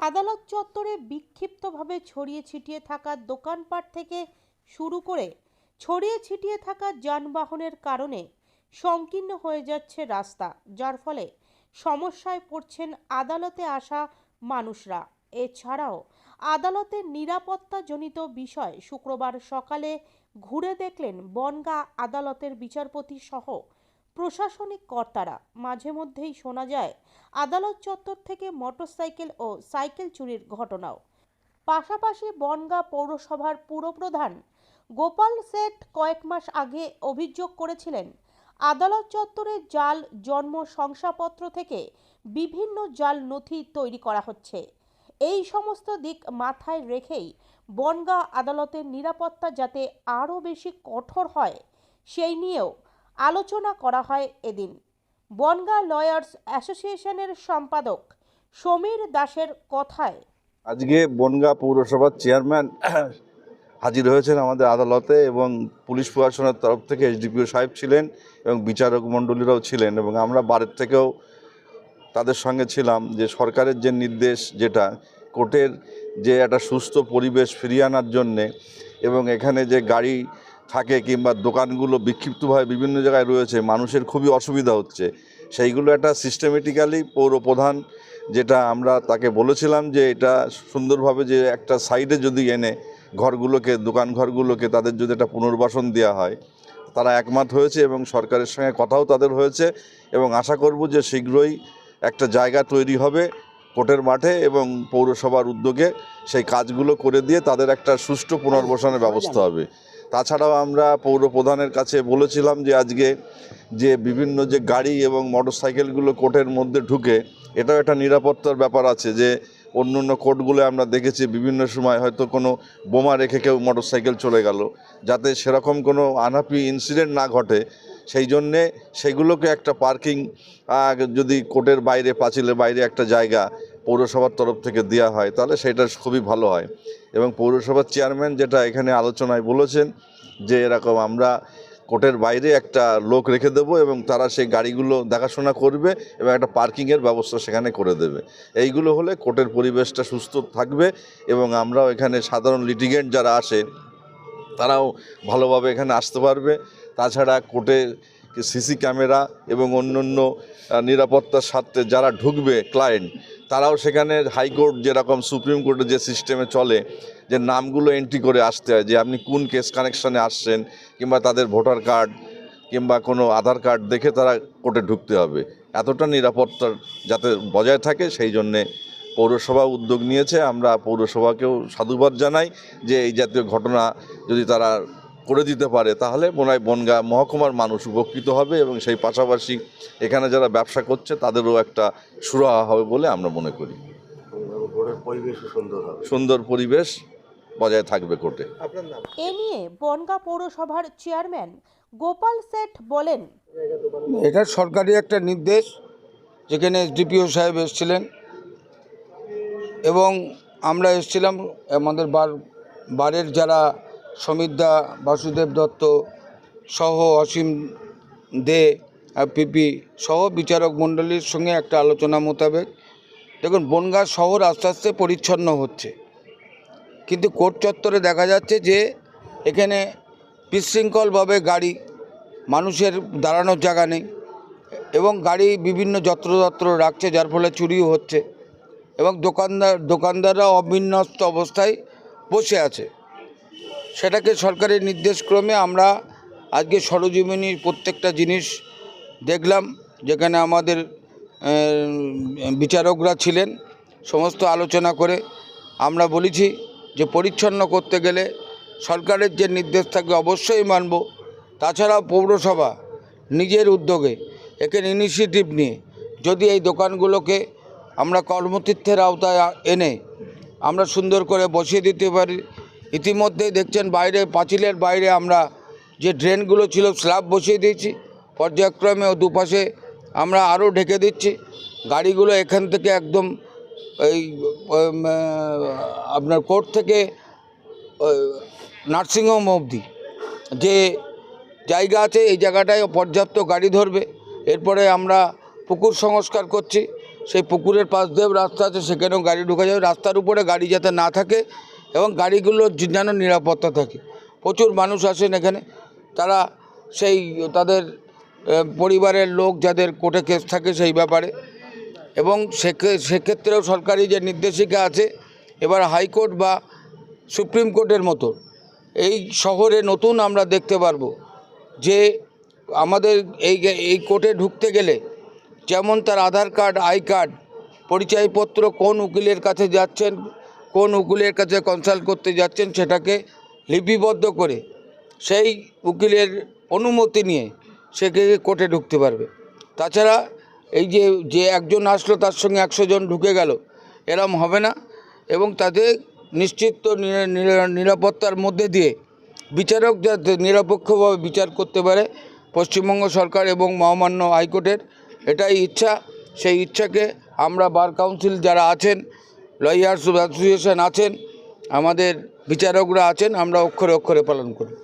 আদালত চত্বরে বিক্ষিপ্তভাবে ছড়িয়ে ছিটিয়ে থাকা দোকানপাট থেকে শুরু করে ছড়িয়ে ছিটিয়ে থাকা যানবাহনের কারণে সংকীর্ণ হয়ে যাচ্ছে রাস্তা, যার ফলে সমস্যায় পড়ছেন আদালতে আসা মানুষরা। এছাড়াও আদালতের নিরাপত্তাজনিত বিষয় শুক্রবার সকালে ঘুরে দেখলেন বনগা আদালতের বিচারপতি সহ প্রশাসনিক কর্তারা। মাঝে মধ্যেই শোনা যায়, আদালত চত্বর থেকে মোটরসাইকেল ও সাইকেল চুরির ঘটনাও। পাশাপাশি বনগাঁ পৌরসভার পুরপ্রধান গোপাল শেঠ কয়েক মাস আগে অভিযোগ করেছিলেন, আদালত চত্বরে জাল, জন্ম শংসাপত্র থেকে বিভিন্ন জাল নথি তৈরি করা হচ্ছে। এই সমস্ত দিক মাথায় রেখেই বনগাঁ আদালতের নিরাপত্তা যাতে আরও বেশি কঠোর হয়, সেই নিয়েও আলোচনা করা হয় এদিন। বনগাঁ লয়ার্স অ্যাসোসিয়েশনের সম্পাদক সমীর দাসের কথায়। আজকে বনগাঁ পৌরসভার চেয়ারম্যান হাজির হয়েছেন আমাদের আদালতে এবং পুলিশ প্রশাসনের তরফ থেকে এসডিপিও সাহেব ছিলেন এবং বিচারক মণ্ডলীরাও ছিলেন এবং আমরা বাড়ির থেকেও তাদের সঙ্গে ছিলাম যে সরকারের যে নির্দেশ যেটা, কোর্টের যে একটা সুস্থ পরিবেশ ফিরিয়ে আনার জন্যে এবং এখানে যে গাড়ি থাকে কিংবা দোকানগুলো বিক্ষিপ্তভাবে বিভিন্ন জায়গায় রয়েছে, মানুষের খুবই অসুবিধা হচ্ছে। সেইগুলো একটা সিস্টেমেটিক্যালি পৌর প্রধান যেটা আমরা তাকে বলেছিলাম যে এটা সুন্দরভাবে যে একটা সাইডে যদি এনে ঘরগুলোকে, দোকান ঘরগুলোকে তাদের যদি একটা পুনর্বাসন দেওয়া হয়, তারা একমত হয়েছে এবং সরকারের সঙ্গে কথাও তাদের হয়েছে এবং আশা করব যে শীঘ্রই একটা জায়গা তৈরি হবে কোর্টের মাঠে এবং পৌরসভার উদ্যোগে সেই কাজগুলো করে দিয়ে তাদের একটা সুষ্ঠু পুনর্বাসনের ব্যবস্থা হবে। তাছাড়াও আমরা পৌর প্রধানের কাছে বলেছিলাম যে আজকে যে বিভিন্ন যে গাড়ি এবং মোটর সাইকেলগুলো কোর্টের মধ্যে ঢুকে, এটাও একটা নিরাপত্তার ব্যাপার আছে যে অন্য অন্য কোর্টগুলো আমরা দেখেছি, বিভিন্ন সময় হয়তো কোনো বোমা রেখে কেউ মোটর সাইকেল চলে গেল, যাতে সেরকম কোনো আনাপি ইনসিডেন্ট না ঘটে। সেই জন্যে সেগুলোকে একটা পার্কিং যদি কোর্টের বাইরে, পাঁচিলের বাইরে একটা জায়গা পৌরসভার তরফ থেকে দেওয়া হয় তাহলে সেটা খুবই ভালো হয়। এবং পৌরসভার চেয়ারম্যান যেটা এখানে আলোচনায় বলেছেন যে এরকম আমরা কোর্টের বাইরে একটা লোক রেখে দেবো এবং তারা সেই গাড়িগুলো দেখাশোনা করবে এবং একটা পার্কিংয়ের ব্যবস্থা সেখানে করে দেবে। এইগুলো হলে কোর্টের পরিবেশটা সুস্থ থাকবে এবং আমরাও এখানে সাধারণ লিটিগেন্ট যারা আসে তারাও ভালোভাবে এখানে আসতে পারবে। তাছাড়া কোর্টে সিসি ক্যামেরা এবং অন্যান্য আহ, নিরাপত্তার স্বার্থে যারা ঢুকবে ক্লায়েন্ট তারাও সেখানে হাইকোর্ট যেরকম সুপ্রিম কোর্টে যে সিস্টেমে চলে, যে নামগুলো এন্ট্রি করে আসতে হয়, যে আপনি কোন কেস কানেকশানে আসছেন, কিংবা তাদের ভোটার কার্ড কিংবা কোনো আধার কার্ড দেখে তারা কোর্টে ঢুকতে হবে। এতটা নিরাপত্তার যাতে বজায় থাকে, সেই জন্যে পৌরসভা উদ্যোগ নিয়েছে। আমরা পৌরসভাকেও সাধুবাদ জানাই যে এই জাতীয় ঘটনা যদি তারা করে দিতে পারে তাহলে মনে হয় বনগা মহকুমার মানুষ উপকৃত হবে এবং সেই পাশাপাশি এখানে যারা ব্যবসা করছে তাদেরও একটা সুরাহা হবে বলে আমরা মনে করি। সুন্দর পরিবেশ বজায় থাকবে কোর্টে। এ নিয়ে বনগাঁ পৌরসভার চেয়ারম্যান গোপাল শেঠ বলেন এটা সরকারি একটা নির্দেশ যেখানে এসডিপিও সাহেব এসেছিলেন এবং আমরা এসেছিলাম আমাদের বার বারের যারা সমিতদা বাসুদেব দত্ত সহ অসীম দে পিপি সহ বিচারক মণ্ডলীর সঙ্গে একটা আলোচনা মোতাবেক। দেখুন, বনগাঁ শহর আস্তে আস্তে পরিচ্ছন্ন হচ্ছে। কিন্তু কোর্ট চত্বরে দেখা যাচ্ছে যে এখানে বিশৃঙ্খলভাবে গাড়ি, মানুষের দাঁড়ানোর জায়গা নেই এবং গাড়ি বিভিন্ন যত্রতত্র রাখছে, যার ফলে চুরিও হচ্ছে এবং দোকানদার, দোকানদাররা অবিন্যস্ত অবস্থায় বসে আছে। সেটাকে সরকারের নির্দেশক্রমে আমরা আজকে সরজমিনীর প্রত্যেকটা জিনিস দেখলাম, যেখানে আমাদের বিচারকরা ছিলেন, সমস্ত আলোচনা করে আমরা বলেছি যে পরিচ্ছন্ন করতে গেলে সরকারের যে নির্দেশ থাকবে অবশ্যই মানব। তাছাড়াও পৌরসভা নিজের উদ্যোগে এখানে ইনিশিয়েটিভ নিয়ে যদি এই দোকানগুলোকে আমরা কর্মতীর্থের আওতায় এনে আমরা সুন্দর করে বসিয়ে দিতে পারি ইতিমধ্যেই দেখছেন বাইরে, পাঁচিলের বাইরে আমরা যে ড্রেনগুলো ছিল স্ল্যাব বসিয়ে দিয়েছি। পর্যায়ক্রমে ও দুপাশে আমরা আরও ঢেকে দিচ্ছি। গাড়িগুলো এখান থেকে একদম এই আপনার কোর্ট থেকে নার্সিংহোম অবধি। যে জায়গা আছে এই জায়গাটায় পর্যাপ্ত গাড়ি ধরবে। এরপরে আমরা পুকুর সংস্কার করছি। সেই পুকুরের পাশ দিয়েও রাস্তা আছে, সেখানেও গাড়ি ঢুকে যাবে। রাস্তার উপরে গাড়ি যাতে না থাকে এবং গাড়িগুলোর যেন নিরাপত্তা থাকে। প্রচুর মানুষ আসেন এখানে। তারা সেই তাদের পরিবারের লোক যাদের কোর্টে কেস থাকে সেই ব্যাপারে। এবং সেক্ষে- সেক্ষেত্রেও সরকারি যে নির্দেশিকা আছে, এবার হাইকোর্ট বা সুপ্রিম কোর্টের মতো। এই শহরে নতুন আমরা দেখতে পারব যে আমাদের এই এই কোর্টে ঢুকতে গেলে যেমন তার আধার কার্ড, আই কার্ড, পরিচয়পত্র কোন উকিলের কাছে যাচ্ছেন কোন উকিলের কাছে কনসাল্ট করতে যাচ্ছেন সেটাকে লিপিবদ্ধ করে সেই উকিলের অনুমতি নিয়ে সে কোর্টে ঢুকতে পারবে। তাছাড়া এই যে যে একজন আসলো তার সঙ্গে একশো জন ঢুকে গেল, এরম হবে না এবং তাতে নিশ্চিত নিরা- নিরা- নিরাপত্তার মধ্যে দিয়ে বিচারক যাতে নিরপেক্ষভাবে বিচার করতে পারে পশ্চিমবঙ্গ সরকার এবং মহামান্য হাইকোর্টের এটাই ইচ্ছা। সেই ইচ্ছাকে আমরা বার কাউন্সিল যারা আছেন লয়ার্স অ্যাসোসিয়েশন আছেন আমাদের বিচারকরা আছেন আমরা অক্ষরে অক্ষরে পালন করি।